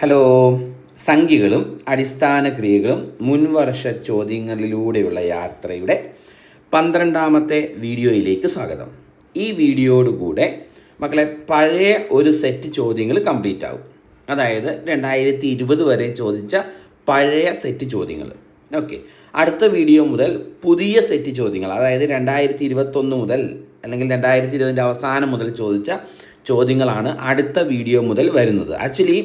Hello. സംഖ്യകളും അടിസ്ഥാന ക്രിയകളും മുൻവർഷ ചോദ്യങ്ങളിലൂടെയുള്ള യാത്രയുടെ പന്ത്രണ്ടാമത്തെ വീഡിയോയിലേക്ക് സ്വാഗതം. ഈ വീഡിയോയോടുകൂടെ മക്കളെ പഴയ ഒരു സെറ്റ് ചോദ്യങ്ങൾ കംപ്ലീറ്റ് ആകും അതായത് രണ്ടായിരത്തി ഇരുപത് വരെ ചോദിച്ച പഴയ സെറ്റ് ചോദ്യങ്ങൾ. ഓക്കെ അടുത്ത വീഡിയോ മുതൽ പുതിയ സെറ്റ് ചോദ്യങ്ങൾ അതായത് രണ്ടായിരത്തി ഇരുപത്തൊന്ന് മുതൽ അല്ലെങ്കിൽ രണ്ടായിരത്തി ഇരുപതിന്റെ അവസാനം മുതൽ ചോദിച്ച ചോദ്യങ്ങളാണ് അടുത്ത വീഡിയോ മുതൽ വരുന്നത്. ആക്ച്വലി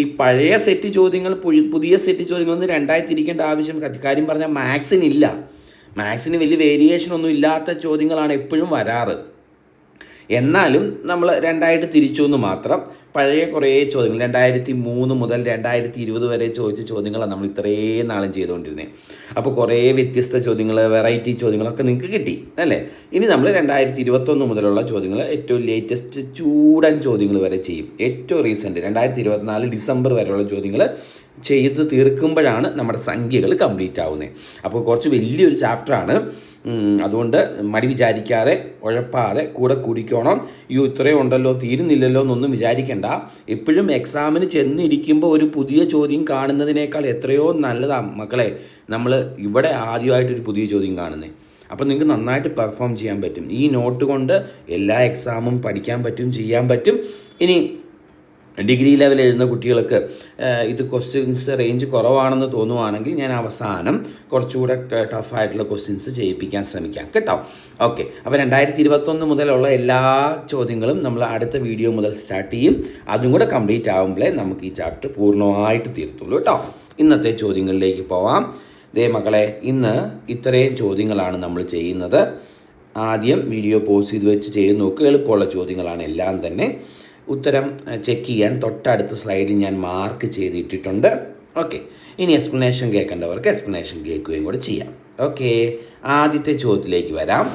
ഈ പഴയ സെറ്റ് ചോദ്യങ്ങൾ പുതിയ സെറ്റ് ചോദ്യങ്ങളൊന്നും രണ്ടായി തിരിക്കേണ്ട ആവശ്യം കാര്യം പറഞ്ഞാൽ മാത്സിനില്ല മാത്സിന് വലിയ വേരിയേഷൻ ഒന്നും ഇല്ലാത്ത ചോദ്യങ്ങളാണ് എപ്പോഴും വരാറ്. എന്നാലും നമ്മൾ രണ്ടായിട്ട് തിരിച്ചു എന്ന് മാത്രം പഴയ കുറേ ചോദ്യങ്ങൾ രണ്ടായിരത്തി മൂന്ന് മുതൽ രണ്ടായിരത്തി ഇരുപത് വരെ ചോദിച്ച ചോദ്യങ്ങളാണ് നമ്മൾ ഇത്രയും നാളും ചെയ്തുകൊണ്ടിരുന്നത് അപ്പോൾ കുറേ വ്യത്യസ്ത ചോദ്യങ്ങൾ വെറൈറ്റി ചോദ്യങ്ങളൊക്കെ നിങ്ങൾക്ക് കിട്ടി അല്ലേ? ഇനി നമ്മൾ രണ്ടായിരത്തി ഇരുപത്തൊന്ന് മുതലുള്ള ചോദ്യങ്ങൾ ഏറ്റവും ലേറ്റസ്റ്റ് ചൂടൻ ചോദ്യങ്ങൾ വരെ ചെയ്യും. ഏറ്റവും റീസെന്റ് രണ്ടായിരത്തി ഇരുപത്തിനാല് ഡിസംബർ വരെയുള്ള ചോദ്യങ്ങൾ ചെയ്ത് തീർക്കുമ്പോഴാണ് നമ്മുടെ സംഖ്യകൾ കംപ്ലീറ്റ് ആവുന്നത് അപ്പോൾ കുറച്ച് വലിയൊരു ചാപ്റ്ററാണ്. അതുകൊണ്ട് മടി വിചാരിക്കാതെ ഉഴപ്പാതെ കൂടെ കുടിക്കണം. അയ്യോ ഇത്രയും ഉണ്ടല്ലോ തീരുന്നില്ലല്ലോ എന്നൊന്നും വിചാരിക്കണ്ട. എപ്പോഴും എക്സാമിന് ചെന്നിരിക്കുമ്പോൾ ഒരു പുതിയ ചോദ്യം കാണുന്നതിനേക്കാൾ എത്രയോ നല്ലതാണ് മക്കളെ നമ്മൾ ഇവിടെ ആദ്യമായിട്ടൊരു പുതിയ ചോദ്യം കാണുന്നത് അപ്പോൾ നിങ്ങൾക്ക് നന്നായിട്ട് പെർഫോം ചെയ്യാൻ പറ്റും. ഈ നോട്ട് കൊണ്ട് എല്ലാ എക്സാമും പഠിക്കാൻ പറ്റും ചെയ്യാൻ പറ്റും. ഇനി ഡിഗ്രി ലെവൽ എഴുതുന്ന കുട്ടികൾക്ക് ഇത് ക്വസ്റ്റ്യൻസ് റേഞ്ച് കുറവാണെന്ന് തോന്നുവാണെങ്കിൽ ഞാൻ അവസാനം കുറച്ചുകൂടെ ടഫായിട്ടുള്ള ക്വസ്റ്റ്യൻസ് ചെയ്യിപ്പിക്കാൻ ശ്രമിക്കാം. കേട്ടോ? ഓക്കെ അപ്പോൾ രണ്ടായിരത്തി ഇരുപത്തൊന്ന് മുതലുള്ള എല്ലാ ചോദ്യങ്ങളും നമ്മൾ അടുത്ത വീഡിയോ മുതൽ സ്റ്റാർട്ട് ചെയ്യും. അതും കൂടെ കംപ്ലീറ്റ് ആകുമ്പോഴേ നമുക്ക് ഈ ചാപ്റ്റർ പൂർണമായിട്ട് തീർത്തുള്ളൂ കേട്ടോ. ഇന്നത്തെ ചോദ്യങ്ങളിലേക്ക് പോവാം. ദേ മക്കളെ ഇന്ന് ഇത്രയും ചോദ്യങ്ങളാണ് നമ്മൾ ചെയ്യുന്നത്. ആദ്യം വീഡിയോ പോസ് ചെയ്ത് വെച്ച് ചെയ്ത് നോക്കുക എളുപ്പമുള്ള ചോദ്യങ്ങളാണ് എല്ലാം തന്നെ. ഉത്തരം ചെക്ക് ചെയ്യാൻ തൊട്ടടുത്ത സ്ലൈഡിൽ ഞാൻ മാർക്ക് ചെയ്തിട്ടിട്ടുണ്ട്. ഓക്കെ ഇനി എക്സ്പ്ലനേഷൻ കേൾക്കേണ്ടവർക്ക് എക്സ്പ്ലനേഷൻ കേൾക്കുകയും കൂടെ ചെയ്യാം. ഓക്കെ ആദ്യത്തെ ചോദ്യത്തിലേക്ക് വരാം.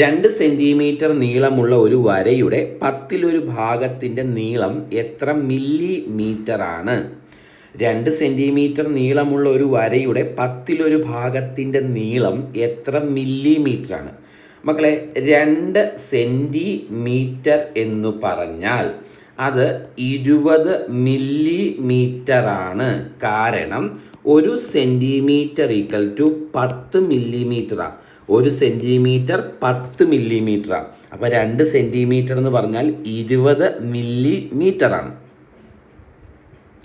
രണ്ട് സെന്റിമീറ്റർ നീളമുള്ള ഒരു വരയുടെ പത്തിലൊരു ഭാഗത്തിന്റെ നീളം എത്ര മില്ലി മീറ്റർ ആണ്? രണ്ട് സെന്റിമീറ്റർ നീളമുള്ള ഒരു വരയുടെ പത്തിലൊരു ഭാഗത്തിന്റെ നീളം എത്ര മില്ലിമീറ്റർ ആണ്? മക്കളെ രണ്ട് സെന്റിമീറ്റർ എന്ന് പറഞ്ഞാൽ അത് ഇരുപത് മില്ലിമീറ്റർ ആണ് കാരണം ഒരു സെന്റിമീറ്റർ ഈക്വൽ ടു പത്ത് മില്ലിമീറ്ററാണ് ഒരു സെന്റിമീറ്റർ പത്ത് മില്ലിമീറ്ററാണ് അപ്പോൾ രണ്ട് സെന്റിമീറ്റർ എന്ന് പറഞ്ഞാൽ ഇരുപത് മില്ലിമീറ്റർ ആണ്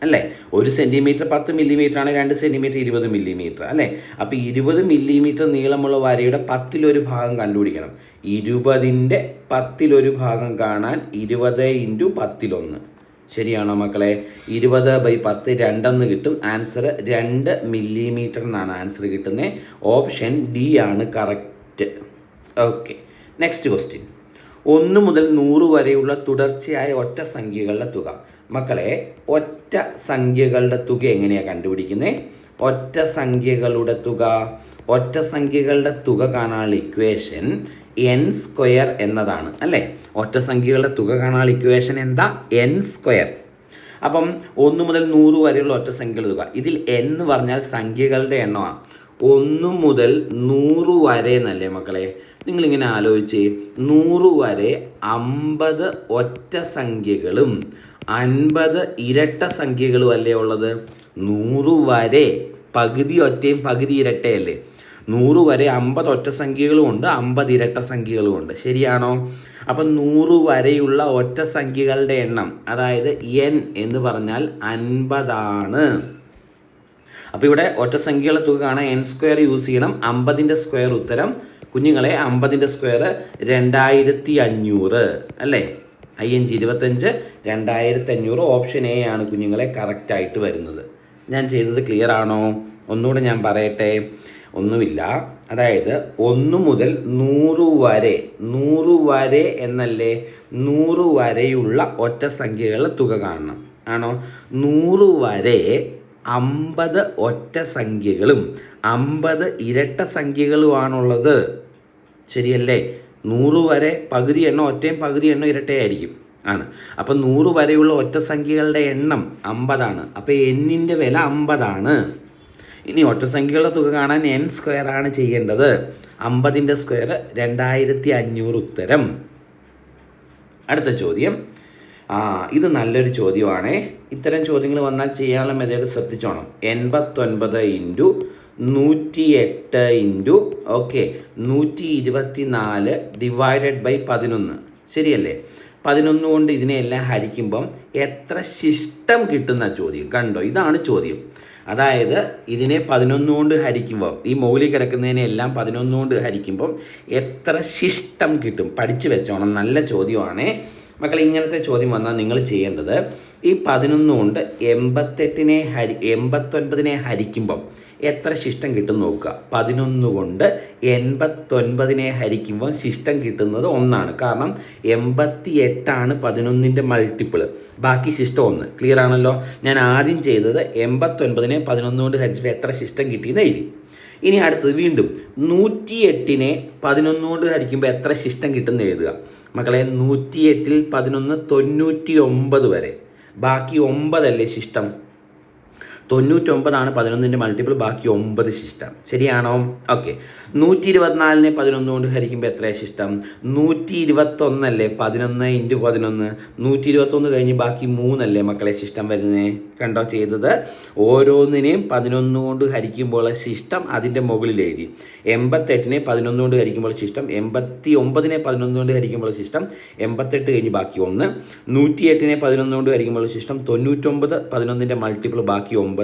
അല്ലേ? ഒരു സെന്റിമീറ്റർ പത്ത് മില്ലിമീറ്റർ ആണ് രണ്ട് സെന്റിമീറ്റർ ഇരുപത് മില്ലിമീറ്റർ അല്ലേ? അപ്പോൾ ഇരുപത് മില്ലിമീറ്റർ നീളമുള്ള വരയുടെ പത്തിലൊരു ഭാഗം കണ്ടുപിടിക്കണം. ഇരുപതിന്റെ പത്തിലൊരു ഭാഗം കാണാൻ ഇരുപത് ഇന്റു പത്തിലൊന്ന്. ശരിയാണോ മക്കളെ? ഇരുപത് ബൈ പത്ത് രണ്ടെന്ന് കിട്ടും. ആൻസർ രണ്ട് മില്ലിമീറ്റർ എന്നാണ് ആൻസർ കിട്ടുന്നത് ഓപ്ഷൻ ഡി ആണ് കറക്റ്റ്. ഓക്കെ. Next question. ഒന്ന് മുതൽ നൂറ് വരെയുള്ള തുടർച്ചയായ ഒറ്റ സംഖ്യകളുടെ തുക. മക്കളെ ഒറ്റ സംഖ്യകളുടെ തുക എങ്ങനെയാണ് കണ്ടുപിടിക്കുന്നത് ഒറ്റ സംഖ്യകളുടെ തുക. ഒറ്റ സംഖ്യകളുടെ തുക കാണാനുള്ള ഇക്വേഷൻ എൻ സ്ക്വയർ എന്നതാണ് അല്ലേ? ഒറ്റ സംഖ്യകളുടെ തുക കാണാനുള്ള ഇക്വേഷൻ എന്താ? എൻ സ്ക്വയർ അപ്പം ഒന്ന് മുതൽ നൂറ് വരെയുള്ള ഒറ്റ സംഖ്യകളുടെ തുക. ഇതിൽ n എന്ന് പറഞ്ഞാൽ സംഖ്യകളുടെ എണ്ണമാണ് ഒന്ന് മുതൽ നൂറ് വരെ എന്നല്ലേ മക്കളെ? നിങ്ങളിങ്ങനെ ആലോചിച്ച് നൂറ് വരെ അമ്പത് ഒറ്റ സംഖ്യകളും അൻപത് ഇരട്ട സംഖ്യകളും അല്ലേ ഉള്ളത്? നൂറ് വരെ പകുതി ഒറ്റയും പകുതി ഇരട്ടയല്ലേ? നൂറ് വരെ അമ്പത് ഒറ്റ സംഖ്യകളും ഉണ്ട് അമ്പത് ഇരട്ട സംഖ്യകളും ഉണ്ട്. ശരിയാണോ? അപ്പം നൂറ് വരെയുള്ള ഒറ്റ സംഖ്യകളുടെ എണ്ണം അതായത് എൻ എന്ന് പറഞ്ഞാൽ അൻപതാണ്. അപ്പോൾ ഇവിടെ ഒറ്റ സംഖ്യകളുടെ തുക കാണാൻ എൻ സ്ക്വയർ യൂസ് ചെയ്യണം. അമ്പതിന്റെ സ്ക്വയർ ഉത്തരം. കുഞ്ഞുങ്ങളെ അമ്പതിന്റെ സ്ക്വയർ രണ്ടായിരത്തി അഞ്ഞൂറ് അല്ലേ? ഐ എൻ ജി ഇരുപത്തഞ്ച് രണ്ടായിരത്തി അഞ്ഞൂറ് ഓപ്ഷൻ എ ആണ് കുഞ്ഞുങ്ങളെ കറക്റ്റായിട്ട് വരുന്നത്. ഞാൻ ചെയ്തത് ക്ലിയർ ആണോ? ഒന്നുകൂടെ ഞാൻ പറയട്ടെ. ഒന്നുമില്ല. അതായത് ഒന്ന് മുതൽ നൂറ് വരെ നൂറ് വരെ എന്നല്ലേ? നൂറ് വരെയുള്ള ഒറ്റ സംഖ്യകളുടെ തുക കാണണം. ആണോ? നൂറ് വരെ അമ്പത് ഒറ്റ സംഖ്യകളും അമ്പത് ഇരട്ട സംഖ്യകളുമാണുള്ളത്. ശരിയല്ലേ? നൂറ് വരെ പകുതി എണ്ണം ഒറ്റയും പകുതി എണ്ണം ഇരട്ടയായിരിക്കും. ആണ്. അപ്പം നൂറ് വരെയുള്ള ഒറ്റ സംഖ്യകളുടെ എണ്ണം അമ്പതാണ്. അപ്പോൾ എന്നിന്റെ വില അമ്പതാണ്. ഇനി ഒറ്റ സംഖ്യകളുടെ തുക കാണാൻ എൻ സ്ക്വയർ ആണ് ചെയ്യേണ്ടത്. അമ്പതിന്റെ സ്ക്വയർ രണ്ടായിരത്തി അഞ്ഞൂറ് ഉത്തരം. അടുത്ത ചോദ്യം. ആ ഇത് നല്ലൊരു ചോദ്യമാണ്. ഇത്തരം ചോദ്യങ്ങൾ വന്നാൽ ചെയ്യാനുള്ള മെത്തേഡ് ശ്രദ്ധിച്ചോണം. എൺപത്തൊൻപത് ഇന്റു നൂറ്റി എട്ട് ഇന്റു ഓക്കെ നൂറ്റി ഇരുപത്തി നാല് ഡിവൈഡഡ് ബൈ പതിനൊന്ന്. ശരിയല്ലേ? പതിനൊന്ന് കൊണ്ട് ഇതിനെയെല്ലാം ഹരിക്കുമ്പം എത്ര ശിഷ്ടം കിട്ടുന്ന ചോദ്യം? കണ്ടോ? ഇതാണ് ചോദ്യം. അതായത് ഇതിനെ പതിനൊന്ന് കൊണ്ട് ഹരിക്കുമ്പോൾ ഈ മൗലി കിടക്കുന്നതിനെ എല്ലാം പതിനൊന്ന് കൊണ്ട് ഹരിക്കുമ്പം എത്ര ശിഷ്ടം കിട്ടും? പഠിച്ചു വെച്ചോണം. നല്ല ചോദ്യമാണേ. മക്കളെ ഇങ്ങനത്തെ ചോദ്യം വന്നാൽ നിങ്ങൾ ചെയ്യേണ്ടത് ഈ പതിനൊന്ന് കൊണ്ട് എൺപത്തെട്ടിനെ ഹരി എൺപത്തൊൻപതിനെ ഹരിക്കുമ്പം എത്ര ശിഷ്ടം കിട്ടും നോക്കുക. പതിനൊന്ന് കൊണ്ട് എൺപത്തൊൻപതിനെ ഹരിക്കുമ്പോൾ ശിഷ്ടം കിട്ടുന്നത് ഒന്നാണ്. കാരണം എൺപത്തി എട്ടാണ് പതിനൊന്നിന്റെ മൾട്ടിപ്പിൾ ബാക്കി ശിഷ്ടം ഒന്ന്. ക്ലിയർ ആണല്ലോ? ഞാൻ ആദ്യം ചെയ്തത് എൺപത്തൊൻപതിനെ പതിനൊന്ന് കൊണ്ട് ഹരിച്ചപ്പോൾ എത്ര ശിഷ്ടം കിട്ടിയെന്ന് എഴുതി. ഇനി അടുത്തത് വീണ്ടും നൂറ്റി എട്ടിനെ പതിനൊന്ന് കൊണ്ട് ഹരിക്കുമ്പോൾ എത്ര ശിഷ്ടം കിട്ടുന്ന എഴുതുക. മക്കളെ നൂറ്റി എട്ടിൽ പതിനൊന്ന് തൊണ്ണൂറ്റി ഒമ്പത് വരെ. ബാക്കി ഒമ്പതല്ലേ ശിഷ്ടം? തൊണ്ണൂറ്റൊമ്പതാണ് പതിനൊന്നിന്റെ മൾട്ടിപ്പിൾ ബാക്കി ഒമ്പത് ശിഷ്ടം. ശരിയാണോ? ഓക്കെ. നൂറ്റി ഇരുപത്തിനാലിനെ പതിനൊന്ന് കൊണ്ട് ഹരിക്കുമ്പോൾ എത്ര ശിഷ്ടം? നൂറ്റി ഇരുപത്തൊന്നല്ലേ പതിനൊന്ന് ഇന്റു പതിനൊന്ന്. നൂറ്റി ഇരുപത്തൊന്ന് കഴിഞ്ഞ് ബാക്കി മൂന്നല്ലേ മക്കളെ ശിഷ്ടം വരുന്നേ? കണ്ടോ? ചെയ്തത്. ഓരോന്നിനെയും പതിനൊന്ന് കൊണ്ട് ഹരിക്കുമ്പോൾ ശിഷ്ടം അതിന്റെ മുകളിൽ എഴുതി. എൺപത്തെട്ടിനെ പതിനൊന്ന് കൊണ്ട് ഹരിക്കുമ്പോൾ ശിഷ്ടം. എൺപത്തി ഒമ്പതിനെ പതിനൊന്ന് കൊണ്ട് ഹരിക്കുമ്പോൾ ശിഷ്ടം. എൺപത്തെട്ട് കഴിഞ്ഞ് ബാക്കി ഒന്ന്. നൂറ്റിയെട്ടിനെ പതിനൊന്ന് കൊണ്ട് ഹരിക്കുമ്പോൾ ശിഷ്ടം. തൊണ്ണൂറ്റൊമ്പത് പതിനൊന്നിന്റെ മൾട്ടിപ്പിൾ ബാക്കി ഒമ്പത്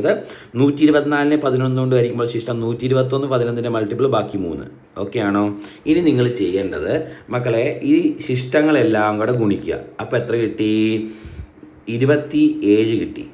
നൂറ്റി ഇരുപത്തിനാലിനെ പതിനൊന്ന് കൊണ്ട് വരയ്ക്കുമ്പോൾ ശിഷ്ടം നൂറ്റി ഇരുപത്തൊന്ന് പതിനൊന്നിന്റെ മൾട്ടിപ്പിൾ ബാക്കി മൂന്ന്. ഓക്കെ ആണോ? ഇനി നിങ്ങൾ ചെയ്യേണ്ടത് മക്കളെ ഈ ശിഷ്ടങ്ങളെല്ലാം കൂടെ ഗുണിക്കുക. അപ്പോൾ എത്ര കിട്ടി? ഇരുപത്തി ഏഴ് കിട്ടി.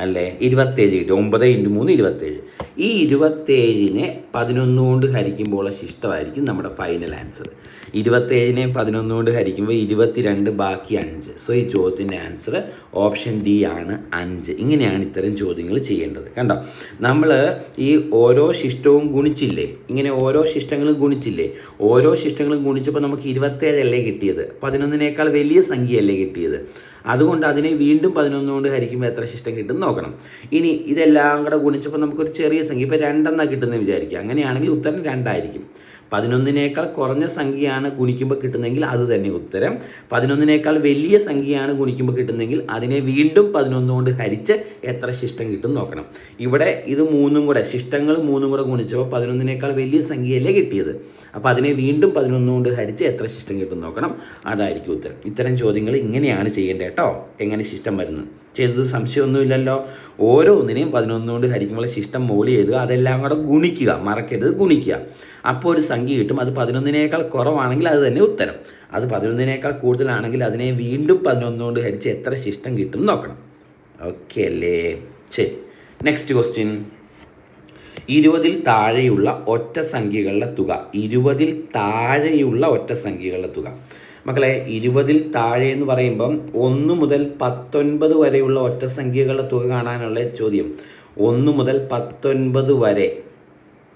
അല്ലേ? ഇരുപത്തേഴ് കിട്ടി. ഒമ്പത് ഇന്റു മൂന്ന് ഇരുപത്തേഴ് ഈ ഇരുപത്തേഴിനെ പതിനൊന്ന് കൊണ്ട് ഹരിക്കുമ്പോൾ ശിഷ്ടമായിരിക്കും നമ്മുടെ ഫൈനൽ ആൻസർ ഇരുപത്തേഴിനെ പതിനൊന്ന് കൊണ്ട് ഹരിക്കുമ്പോൾ ഇരുപത്തിരണ്ട് ബാക്കി അഞ്ച്. സോ ഈ ചോദ്യത്തിന്റെ ആൻസർ ഓപ്ഷൻ ഡി ആണ് അഞ്ച്. ഇങ്ങനെയാണ് ഇത്തരം ചോദ്യങ്ങൾ ചെയ്യേണ്ടത്. കണ്ടോ? നമ്മൾ ഈ ഓരോ ശിഷ്ടവും ഗുണിച്ചില്ലേ? ഇങ്ങനെ ഓരോ ശിഷ്ടങ്ങളും ഗുണിച്ചില്ലേ? ഓരോ ശിഷ്ടങ്ങളും ഗുണിച്ചപ്പോൾ നമുക്ക് ഇരുപത്തേഴല്ലേ കിട്ടിയത്? പതിനൊന്നിനേക്കാൾ വലിയ സംഖ്യയല്ലേ കിട്ടിയത്? അതുകൊണ്ട് അതിനെ വീണ്ടും പതിനൊന്ന് കൊണ്ട് ഹരിക്കുമ്പോൾ എത്ര ശിഷ്ടം കിട്ടും നോക്കണം. ഇനി ഇതെല്ലാം കൂടെ ഗുണിച്ചപ്പോൾ നമുക്കൊരു ചെറിയ സംഖ്യ ഇപ്പോൾ രണ്ടെന്നാണ് കിട്ടുന്നത് വിചാരിക്കുക അങ്ങനെയാണെങ്കിൽ ഉത്തരം രണ്ടായിരിക്കും. പതിനൊന്നിനേക്കാൾ കുറഞ്ഞ സംഖ്യയാണ് ഗുണിക്കുമ്പോൾ കിട്ടുന്നതെങ്കിൽ അത് തന്നെ ഉത്തരം. പതിനൊന്നിനേക്കാൾ വലിയ സംഖ്യയാണ് ഗുണിക്കുമ്പോൾ കിട്ടുന്നതെങ്കിൽ അതിനെ വീണ്ടും പതിനൊന്ന് കൊണ്ട് ഹരിച്ച് എത്ര ശിഷ്ടം കിട്ടും നോക്കണം. ഇവിടെ ഇത് മൂന്നും കൂടെ ശിഷ്ടങ്ങൾ മൂന്നും കൂടെ ഗുണിച്ചപ്പോൾ പതിനൊന്നിനേക്കാൾ വലിയ സംഖ്യയല്ലേ കിട്ടിയത്. അപ്പോൾ അതിനെ വീണ്ടും പതിനൊന്ന് കൊണ്ട് ഹരിച്ച് എത്ര ശിഷ്ടം കിട്ടും നോക്കണം. അതായിരിക്കും ഉത്തരം. ഇത്തരം ചോദ്യങ്ങൾ ഇങ്ങനെയാണ് ചെയ്യേണ്ടത് കേട്ടോ. എങ്ങനെ ശിഷ്ടം വരുന്നത് ചെയ്തത് സംശയമൊന്നുമില്ലല്ലോ. ഓരോന്നിനെയും പതിനൊന്ന് കൊണ്ട് ഹരിക്കുമ്പോൾ ശിഷ്ടം മോളി എഴുതുക അതെല്ലാം കൂടെ ഗുണിക്കുക മറക്കരുത് ഗുണിക്കുക. അപ്പോൾ ഒരു സംഖ്യ കിട്ടും. അത് പതിനൊന്നിനേക്കാൾ കുറവാണെങ്കിൽ അത് തന്നെ ഉത്തരം. അത് പതിനൊന്നിനേക്കാൾ കൂടുതലാണെങ്കിൽ അതിനെ വീണ്ടും പതിനൊന്ന് കൊണ്ട് ഹരിച്ച് എത്ര ശിഷ്ടം കിട്ടും നോക്കണം. ഓക്കെ അല്ലേ? ശരി. നെക്സ്റ്റ് ക്വസ്റ്റ്യൻ ഇരുപതിൽ താഴെയുള്ള ഒറ്റ സംഖ്യകളുടെ തുക. ഇരുപതിൽ താഴെയുള്ള ഒറ്റ സംഖ്യകളുടെ തുക. മക്കളെ ഇരുപതിൽ താഴെ എന്ന് പറയുമ്പം ഒന്ന് മുതൽ പത്തൊൻപത് വരെയുള്ള ഒറ്റ സംഖ്യകളുടെ തുക കാണാനുള്ള ചോദ്യം. ഒന്ന് മുതൽ പത്തൊൻപത് വരെ.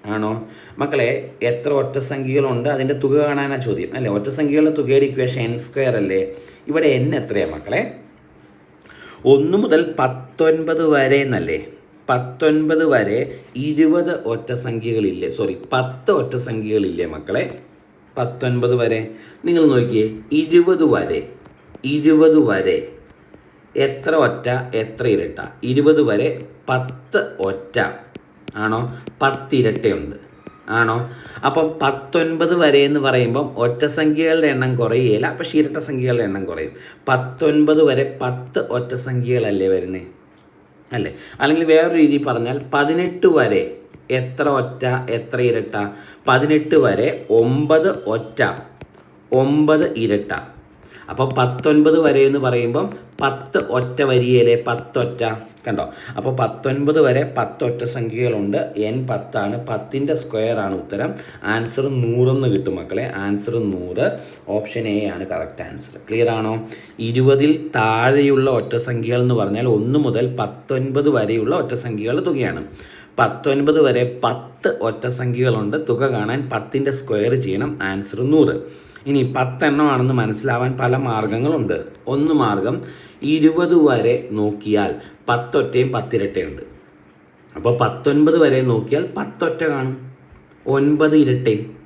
ആണോ? മക്കളെ എത്ര ഒറ്റ സംഖ്യകളുണ്ട്? അതിന്റെ തുക കാണാനാ ചോദ്യം അല്ലേ? ഒറ്റ സംഖ്യകളുടെ തുകയുടെ ഇക്വേഷൻ എൻ സ്ക്വയർ അല്ലേ? ഇവിടെ എൻ എത്രയാണ് മക്കളെ? ഒന്ന് മുതൽ പത്തൊൻപത് വരെ എന്നല്ലേ? പത്തൊൻപത് വരെ ഇരുപത് ഒറ്റ സംഖ്യകളില്ലേ? സോറി പത്ത് ഒറ്റ സംഖ്യകളില്ലേ മക്കളെ? പത്തൊൻപത് വരെ. നിങ്ങൾ നോക്കിയേ ഇരുപത് വരെ ഇരുപത് വരെ. എത്ര ഒറ്റ എത്ര ഇരട്ട? ഇരുപത് വരെ പത്ത് ഒറ്റ. ആണോ? പത്ത് ഇരട്ടയുണ്ട് ആണോ? അപ്പം പത്തൊൻപത് വരെ എന്ന് പറയുമ്പം ഒറ്റ സംഖ്യകളുടെ എണ്ണം കുറയുകയില്ല പക്ഷേ ഇരട്ട സംഖ്യകളുടെ എണ്ണം കുറയും. പത്തൊൻപത് വരെ പത്ത് ഒറ്റ സംഖ്യകളല്ലേ വരുന്നത് അല്ലേ? അല്ലെങ്കിൽ വേറൊരു രീതി പറഞ്ഞാൽ പതിനെട്ട് വരെ എത്ര ഒറ്റ എത്ര ഇരട്ട? പതിനെട്ട് വരെ ഒമ്പത് ഒറ്റ ഒമ്പത് ഇരട്ട. അപ്പോൾ പത്തൊൻപത് വരെ എന്ന് പറയുമ്പം പത്ത് ഒറ്റ വരിയയിലെ പത്തൊറ്റ കണ്ടോ? അപ്പോൾ പത്തൊൻപത് വരെ പത്തൊറ്റ സംഖ്യകളുണ്ട്. എൻ പത്താണ്. പത്തിന്റെ ആണ് ഉത്തരം. ആൻസർ നൂറെന്ന് കിട്ടും മക്കളെ. ആൻസർ നൂറ്. ഓപ്ഷൻ എ ആണ് കറക്റ്റ് ആൻസർ ക്ലിയർ ആണോ? ഇരുപതിൽ താഴെയുള്ള ഒറ്റ സംഖ്യകൾ എന്ന് പറഞ്ഞാൽ ഒന്ന് മുതൽ പത്തൊൻപത് വരെയുള്ള ഒറ്റ സംഖ്യകളുടെ തുകയാണ്. പത്തൊൻപത് വരെ പത്ത് ഒറ്റ സംഖ്യകളുണ്ട്. തുക കാണാൻ പത്തിന്റെ സ്ക്വയർ ചെയ്യണം. ആൻസർ നൂറ്. ഇനി പത്തെണ്ണമാണെന്ന് മനസ്സിലാവാൻ പല മാർഗങ്ങളുണ്ട്. ഒന്ന് മാർഗം ഇരുപത് വരെ നോക്കിയാൽ പത്തൊറ്റയും പത്തിരട്ടയുണ്ട് അപ്പോൾ പത്തൊൻപത് വരെ നോക്കിയാൽ പത്തൊറ്റ കാണും. ഒൻപത് ഇരട്ടയും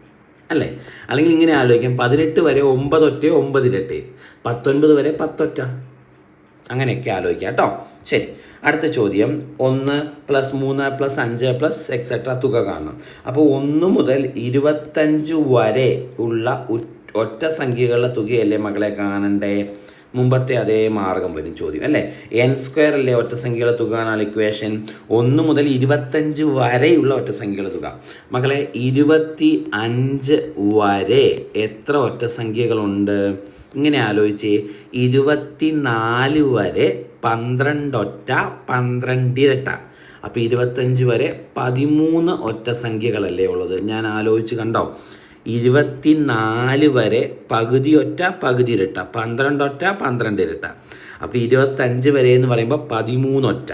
അല്ലേ? അല്ലെങ്കിൽ ഇങ്ങനെ ആലോചിക്കാം. പതിനെട്ട് വരെ ഒമ്പത് ഇരട്ടയും. പത്തൊൻപത് വരെ പത്തൊറ്റ. അങ്ങനെയൊക്കെ ആലോചിക്കാം കേട്ടോ. ശരി. അടുത്ത ചോദ്യം. ഒന്ന് പ്ലസ് മൂന്ന് പ്ലസ് അഞ്ച് പ്ലസ് എക്സെട്ര തുക കാണണം. അപ്പോൾ ഒന്ന് മുതൽ ഇരുപത്തഞ്ച് വരെ ഉള്ള ഒറ്റ സംഖ്യകളുടെ തുകയല്ലേ മകളെ കാണണ്ടേ? മുമ്പത്തെ അതേ മാർഗം വരും ചോദ്യം അല്ലേ? എൻ സ്ക്വയർ അല്ലേ ഒറ്റ സംഖ്യകളുടെ തുക എന്നാണ് ഇക്വേഷൻ ഒന്ന് മുതൽ ഇരുപത്തഞ്ച് വരെയുള്ള ഒറ്റ സംഖ്യകളുടെ തുക. മകളെ ഇരുപത്തി അഞ്ച് വരെ എത്ര ഒറ്റ സംഖ്യകളുണ്ട്? ഇങ്ങനെ ആലോചിച്ച്. ഇരുപത്തിനാല് വരെ പന്ത്രണ്ടൊറ്റ പന്ത്രണ്ടിരട്ട അപ്പോൾ ഇരുപത്തഞ്ച് വരെ പതിമൂന്ന് ഒറ്റ സംഖ്യകളല്ലേ ഉള്ളത്? ഞാൻ ആലോചിച്ച് കണ്ടോ? ഇരുപത്തിനാല് വരെ പകുതി ഒറ്റ പകുതി ഇരട്ട. പന്ത്രണ്ടൊറ്റ പന്ത്രണ്ട് ഇരട്ട. അപ്പോൾ ഇരുപത്തഞ്ച് വരെ എന്ന് പറയുമ്പോൾ പതിമൂന്നൊറ്റ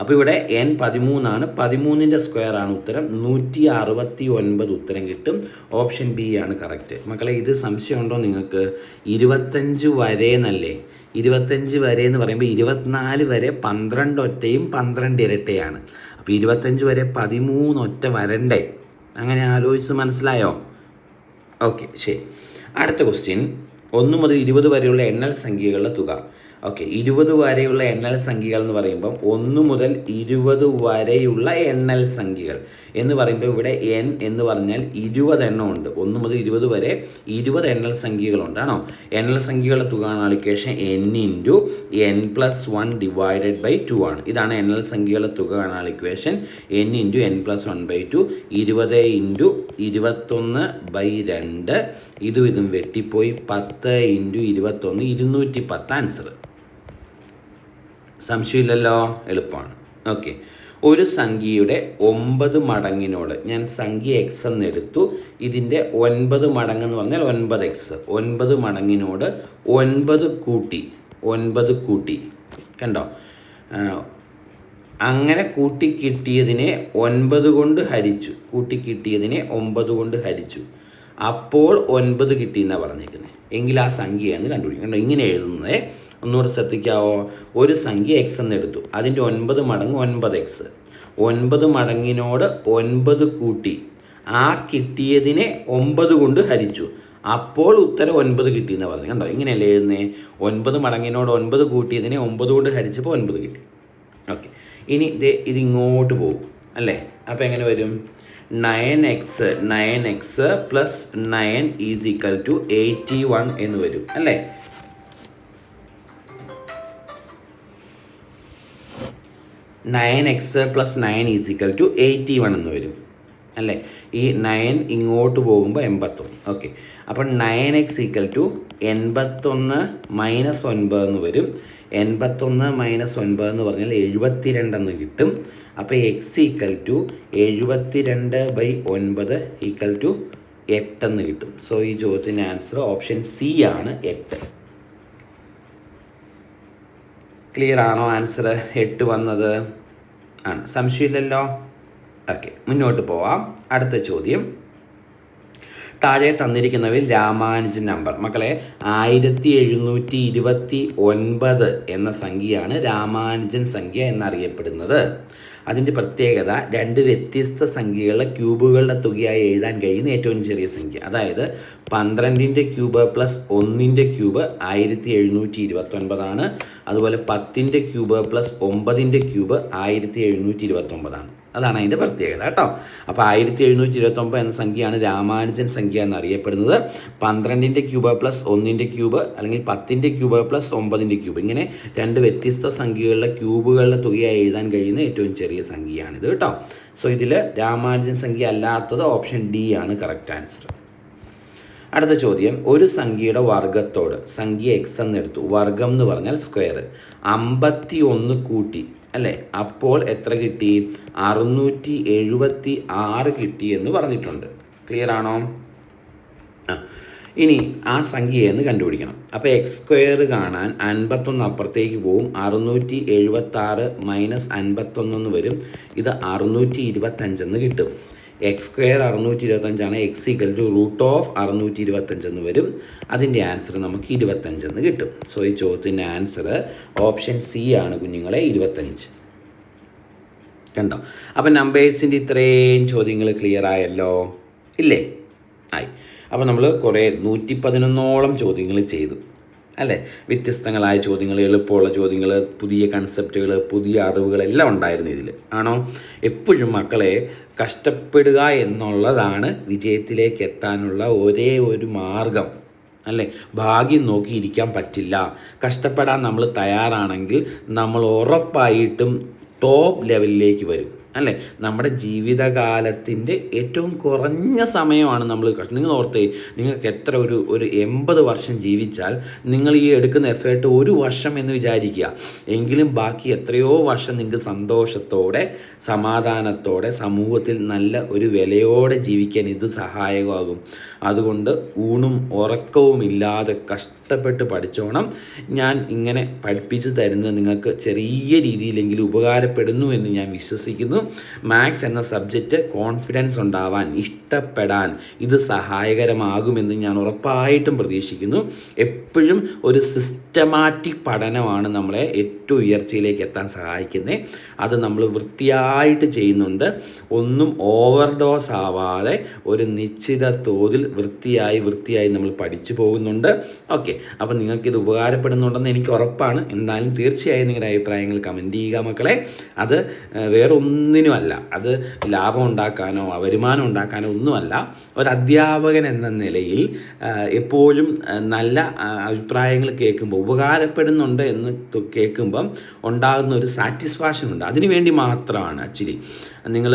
അപ്പോൾ ഇവിടെ എൻ പതിമൂന്നാണ്. പതിമൂന്നിന്റെ സ്ക്വയർ ആണ് ഉത്തരം. നൂറ്റി അറുപത്തി ഒൻപത് ഉത്തരം കിട്ടും. ഓപ്ഷൻ ബി ആണ് കറക്റ്റ് മക്കളെ ഇത് സംശയമുണ്ടോ നിങ്ങൾക്ക്? ഇരുപത്തഞ്ച് വരെ എന്നല്ലേ? ഇരുപത്തഞ്ച് വരെ എന്ന് പറയുമ്പോൾ ഇരുപത്തിനാല് വരെ പന്ത്രണ്ട് ഒറ്റയും പന്ത്രണ്ട് ഇരട്ടയാണ്. അപ്പോൾ ഇരുപത്തഞ്ച് വരെ പതിമൂന്നൊറ്റ വരണ്ടേ? അങ്ങനെ ആലോചിച്ച് മനസ്സിലായോ? ഓക്കെ ശരി. അടുത്ത ക്വസ്റ്റ്യൻ ഒന്ന് മുതൽ ഇരുപത് വരെയുള്ള എണ്ണൽ സംഖ്യകളുടെ തുക. ഓക്കെ ഇരുപത് വരെയുള്ള എണ്ണൽ സംഖ്യകൾ എന്ന് പറയുമ്പം ഒന്ന് മുതൽ ഇരുപത് വരെയുള്ള എണ്ണൽ സംഖ്യകൾ. എന്ന് പറയുമ്പോൾ ഇവിടെ എൻ എന്ന് പറഞ്ഞാൽ ഇരുപത് എണ്ണം ഉണ്ട്. ഒന്ന് മുതൽ ഇരുപത് വരെ ഇരുപത് എണ്ണൽ സംഖ്യകളുണ്ട് ആണോ? എണ്ണൽ സംഖ്യകളുടെ തുക ആണ് ആളിക്കേഷൻ N into N plus one divided by two ആണ്. ഇതാണ് എണ്ണൽ സംഖ്യകളുടെ തുക ആണ് equation N into N plus one by two ഇരുപത് ഇന്റു ഇരുപത്തൊന്ന് ബൈ രണ്ട്. ഇതും ഇതും വെട്ടിപ്പോയി. പത്ത് ഇന്റു ഇരുപത്തൊന്ന് ഇരുന്നൂറ്റി പത്ത് ആൻസർ സംശയമില്ലല്ലോ? എളുപ്പമാണ്. ഓക്കെ ഒരു സംഖ്യയുടെ ഒമ്പത് മടങ്ങിനോട് ഞാൻ സംഖ്യ എക്സ് എന്ന് എടുത്തു. ഇതിന്റെ ഒൻപത് മടങ്ങ് എന്ന് പറഞ്ഞാൽ ഒൻപത് എക്സ് ഒൻപത് മടങ്ങിനോട് ഒൻപത് കൂട്ടി. ഒൻപത് കൂട്ടി. കണ്ടോ? അങ്ങനെ കൂട്ടി കിട്ടിയതിനെ ഒൻപത് കൊണ്ട് ഹരിച്ചു. കൂട്ടി കിട്ടിയതിനെ ഒമ്പത് കൊണ്ട് ഹരിച്ചു. അപ്പോൾ ഒൻപത് കിട്ടി എന്നാണ് പറഞ്ഞേക്കുന്നത് എങ്കിൽ ആ സംഖ്യയാണ് കണ്ടോ? ഇങ്ങനെ എഴുതുന്നത് ഒന്നുകൂടെ ശ്രദ്ധിക്കാവോ? ഒരു സംഖ്യ എക്സ് എന്ന് എടുത്തു. അതിന്റെ ഒൻപത് മടങ്ങ് ഒൻപത് എക്സ് ഒൻപത് മടങ്ങിനോട് ഒൻപത് കൂട്ടി. ആ കിട്ടിയതിനെ ഒമ്പത് കൊണ്ട് ഹരിച്ചു. അപ്പോൾ ഉത്തരം ഒൻപത് കിട്ടി എന്ന് പറഞ്ഞു കണ്ടോ? ഇങ്ങനെയല്ലേ എഴുതുന്നേ? ഒൻപത് മടങ്ങിനോട് ഒൻപത് കൂട്ടിയതിനെ ഒമ്പത് കൊണ്ട് ഹരിച്ചപ്പോൾ ഒൻപത് കിട്ടി. ഓക്കെ. ഇനി ഇത് ഇതിങ്ങോട്ട് പോകും. അല്ലേ? അപ്പോൾ എങ്ങനെ വരും? Nine X nine X plus nine is equal to eighty one എന്ന് വരും. അല്ലേ? Nine X plus nine is equal to eighty one എന്ന് വരും. അല്ലേ? ഈ നയൻ ഇങ്ങോട്ട് പോകുമ്പോൾ എൺപത്തൊന്ന്. ഓക്കെ. അപ്പം നയൻ എക്സ് ഈക്വൽ ടു എൺപത്തൊന്ന് മൈനസ് ഒൻപത് എന്ന് വരും. എൺപത്തൊന്ന് മൈനസ് ഒൻപത് എന്ന് പറഞ്ഞാൽ എഴുപത്തി രണ്ടെന്ന് കിട്ടും. അപ്പോൾ എക്സ് ഈക്വൽ ടു എഴുപത്തി രണ്ട് ബൈ ഒൻപത് ഈക്വൽ ടു എട്ടെന്ന് കിട്ടും. സോ ഈ ചോദ്യത്തിന്റെ ആൻസർ ഓപ്ഷൻ സി ആണ് എട്ട്. ക്ലിയർ ആണോ ആൻസർ എട്ട് വന്നത്? ആണ്. സംശയമില്ലല്ലോ? ഓക്കെ മുന്നോട്ട് പോവാം. അടുത്ത ചോദ്യം. താഴെ തന്നിരിക്കുന്നവയിൽ രാമാനുജൻ നമ്പർ മക്കളെ ആയിരത്തി എഴുന്നൂറ്റി ഇരുപത്തി ഒൻപത് എന്ന സംഖ്യയാണ് രാമാനുജൻ സംഖ്യ എന്നറിയപ്പെടുന്നത്. അതിന്റെ പ്രത്യേകത രണ്ട് വ്യത്യസ്ത സംഖ്യകളുടെ ക്യൂബുകളുടെ തുകയായി എഴുതാൻ കഴിയുന്ന ഏറ്റവും ചെറിയ സംഖ്യ. അതായത് പന്ത്രണ്ടിന്റെ ക്യൂബ് പ്ലസ് ഒന്നിന്റെ ക്യൂബ് ആയിരത്തി എഴുന്നൂറ്റി ഇരുപത്തൊൻപതാണ് അതുപോലെ പത്തിന്റെ ക്യൂബ് പ്ലസ് ഒമ്പതിന്റെ ക്യൂബ് ആയിരത്തി എഴുന്നൂറ്റി ഇരുപത്തൊമ്പതാണ് അതാണ് അതിന്റെ പ്രത്യേകത കേട്ടോ. അപ്പോൾ ആയിരത്തി എഴുന്നൂറ്റി ഇരുപത്തൊമ്പത് എന്ന സംഖ്യയാണ് രാമാനുജൻ സംഖ്യ എന്നറിയപ്പെടുന്നത്. പന്ത്രണ്ടിന്റെ ക്യൂബ് പ്ലസ് ഒന്നിന്റെ ക്യൂബ് അല്ലെങ്കിൽ പത്തിന്റെ ക്യൂബ് പ്ലസ് ഒമ്പതിന്റെ ക്യൂബ്. ഇങ്ങനെ രണ്ട് വ്യത്യസ്ത സംഖ്യകളുടെ ക്യൂബുകളുടെ തുകയായി എഴുതാൻ കഴിയുന്ന ഏറ്റവും ചെറിയ സംഖ്യയാണിത് കേട്ടോ. സോ ഇതിൽ രാമാനുജൻ സംഖ്യ അല്ലാത്തത് ഓപ്ഷൻ ഡി ആണ് കറക്റ്റ് ആൻസർ. അടുത്ത ചോദ്യം. ഒരു സംഖ്യയുടെ വർഗത്തോട് സംഖ്യ എക്സ് എന്നെടുത്തു വർഗം എന്ന് പറഞ്ഞാൽ സ്ക്വയർ. അമ്പത്തി ഒന്ന് കൂട്ടി അല്ലേ? അപ്പോൾ എത്ര കിട്ടി? അറുന്നൂറ്റി എഴുപത്തി ആറ് കിട്ടി എന്ന് പറഞ്ഞിട്ടുണ്ട്. ക്ലിയർ ആണോ? ഇനി ആ സംഖ്യയെന്ന് കണ്ടുപിടിക്കണം. അപ്പോൾ എക്സ് സ്ക്വയർ കാണാൻ അൻപത്തൊന്ന് അപ്പുറത്തേക്ക് പോവും. അറുന്നൂറ്റി എഴുപത്തി ആറ് മൈനസ് അൻപത്തൊന്നെന്ന് വരും. ഇത് അറുന്നൂറ്റി ഇരുപത്തഞ്ചെന്ന് കിട്ടും. എക്സ് സ്ക്വയർ അറുന്നൂറ്റി ഇരുപത്തഞ്ചാണ് X equal to root of അറുന്നൂറ്റി ഇരുപത്തഞ്ചെന്ന് വരും. അതിന്റെ ആൻസർ നമുക്ക് ഇരുപത്തഞ്ചെന്ന് കിട്ടും. സോ ഈ ചോദ്യത്തിന്റെ ആൻസർ ഓപ്ഷൻ സി ആണ് കുഞ്ഞുങ്ങളെ ഇരുപത്തഞ്ച്. കണ്ടോ? അപ്പം നമ്പേഴ്സിന്റെ ഇത്രയും ചോദ്യങ്ങൾ ക്ലിയർ ആയല്ലോ? ഇല്ലേ? ആയി. അപ്പോൾ നമ്മൾ കുറേ നൂറ്റി പതിനൊന്നോളം ചോദ്യങ്ങൾ ചെയ്തു. അല്ലേ? വ്യത്യസ്തങ്ങളായ ചോദ്യങ്ങൾ എളുപ്പമുള്ള ചോദ്യങ്ങൾ പുതിയ കൺസെപ്റ്റുകൾ പുതിയ അറിവുകളെല്ലാം ഉണ്ടായിരുന്നു ഇതിൽ ആണോ? എപ്പോഴും മക്കളെ കഷ്ടപ്പെടുക എന്നുള്ളതാണ് വിജയത്തിലേക്ക് എത്താനുള്ള ഒരേ ഒരു മാർഗം. അല്ലേ? ഭാഗ്യം നോക്കിയിരിക്കാൻ പറ്റില്ല. കഷ്ടപ്പെടാൻ നമ്മൾ തയ്യാറാണെങ്കിൽ നമ്മൾ ഉറപ്പായിട്ടും ടോപ്പ് ലെവലിലേക്ക് വരും. അല്ലേ? നമ്മുടെ ജീവിതകാലത്തിന്റെ ഏറ്റവും കുറഞ്ഞ സമയമാണ് നമ്മൾ കഷ്ടം നിങ്ങൾ ഓർത്തേ നിങ്ങൾക്ക് എത്ര ഒരു ഒരു എൺപത് വർഷം ജീവിച്ചാൽ നിങ്ങൾ ഈ എടുക്കുന്ന എഫേർട്ട് ഒരു വർഷം എന്ന് വിചാരിക്കുക. എങ്കിലും ബാക്കി എത്രയോ വർഷം നിങ്ങൾക്ക് സന്തോഷത്തോടെ സമാധാനത്തോടെ സമൂഹത്തിൽ നല്ല ഒരു വിലയോടെ ജീവിക്കാൻ ഇത് സഹായകമാകും. അതുകൊണ്ട് ഊണും ഉറക്കവും ഇല്ലാതെ കഷ്ടപ്പെട്ട് പഠിച്ചോണം. ഞാൻ ഇങ്ങനെ പഠിപ്പിച്ച് തരുന്നത് നിങ്ങൾക്ക് ചെറിയ രീതിയിലെങ്കിലും ഉപകാരപ്പെടുന്നു എന്ന് ഞാൻ വിശ്വസിക്കുന്നു. മാത്സ് എന്ന സബ്ജക്റ്റ് കോൺഫിഡൻസ് ഉണ്ടാവാൻ ഇഷ്ടപ്പെടാൻ ഇത് സഹായകരമാകുമെന്ന് ഞാൻ ഉറപ്പായിട്ടും പ്രതീക്ഷിക്കുന്നു. എപ്പോഴും ഒരു സിസ്റ്റമാറ്റിക് പഠനമാണ് നമ്മളെ ഏറ്റവും ഉയർച്ചയിലേക്ക് എത്താൻ സഹായിക്കുന്നത് അത് നമ്മൾ വൃത്തിയായിട്ട് ചെയ്യുന്നുണ്ട്. ഒന്നും ഓവർഡോസ് ആവാതെ ഒരു നിശ്ചിത തോതിൽ വൃത്തിയായി വൃത്തിയായി നമ്മൾ പഠിച്ചു പോകുന്നുണ്ട്. ഓക്കെ അപ്പോൾ നിങ്ങൾക്കിത് ഉപകാരപ്പെടുന്നുണ്ടെന്ന് എനിക്ക് ഉറപ്പാണ്. എന്തായാലും തീർച്ചയായും നിങ്ങളുടെ അഭിപ്രായങ്ങൾ കമന്റ് ചെയ്യുക മക്കളെ. അത് വേറൊന്നിനുമല്ല. വേറെ അത് ലാഭം ഉണ്ടാക്കാനോ വരുമാനം ഉണ്ടാക്കാനോ ഒന്നുമല്ല. ഒരു അധ്യാപകൻ എന്ന നിലയിൽ എപ്പോഴും നല്ല അഭിപ്രായങ്ങൾ കേൾക്കുമ്പോൾ ഉപകാരപ്പെടുന്നുണ്ട് എന്ന് കേൾക്കുമ്പം ഉണ്ടാകുന്ന ഒരു സാറ്റിസ്ഫാക്ഷൻ ഉണ്ട്. അതിനു വേണ്ടി മാത്രമാണ് ആക്ച്വലി നിങ്ങൾ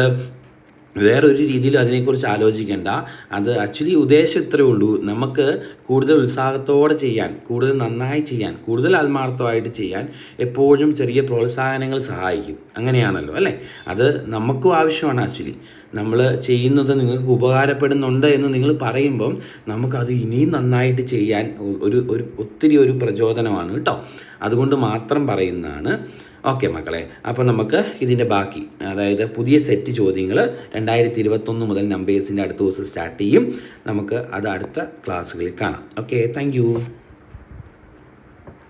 വേറൊരു രീതിയിൽ അതിനെക്കുറിച്ച് ആലോചിക്കേണ്ട. അത് ആക്ച്വലി ഉദ്ദേശം ഇത്രയേ ഉള്ളൂ. നമുക്ക് കൂടുതൽ ഉത്സാഹത്തോടെ ചെയ്യാൻ കൂടുതൽ നന്നായി ചെയ്യാൻ കൂടുതൽ ആത്മാർത്ഥമായിട്ട് ചെയ്യാൻ എപ്പോഴും ചെറിയ പ്രോത്സാഹനങ്ങൾ സഹായിക്കും. അങ്ങനെയാണല്ലോ അല്ലേ? അത് നമുക്കും ആവശ്യമാണ് ആക്ച്വലി നമ്മൾ ചെയ്യുന്നത് നിങ്ങൾക്ക് ഉപകാരപ്പെടുന്നുണ്ട് എന്ന് നിങ്ങൾ പറയുമ്പം നമുക്കത് ഇനിയും നന്നായിട്ട് ചെയ്യാൻ ഒരു ഒരു ഒത്തിരി ഒരു പ്രചോദനമാണ് കേട്ടോ? അതുകൊണ്ട് മാത്രം പറയുന്നതാണ്. ഓക്കെ മക്കളെ അപ്പോൾ നമുക്ക് ഇതിന്റെ ബാക്കി അതായത് പുതിയ സെറ്റ് ചോദ്യങ്ങൾ രണ്ടായിരത്തി ഇരുപത്തൊന്ന് മുതൽ നമ്പേഴ്സിന്റെ അടുത്ത ദിവസം സ്റ്റാർട്ട് ചെയ്യും. നമുക്ക് അത് അടുത്ത ക്ലാസ്സുകളിൽ കാണാം. Okay thank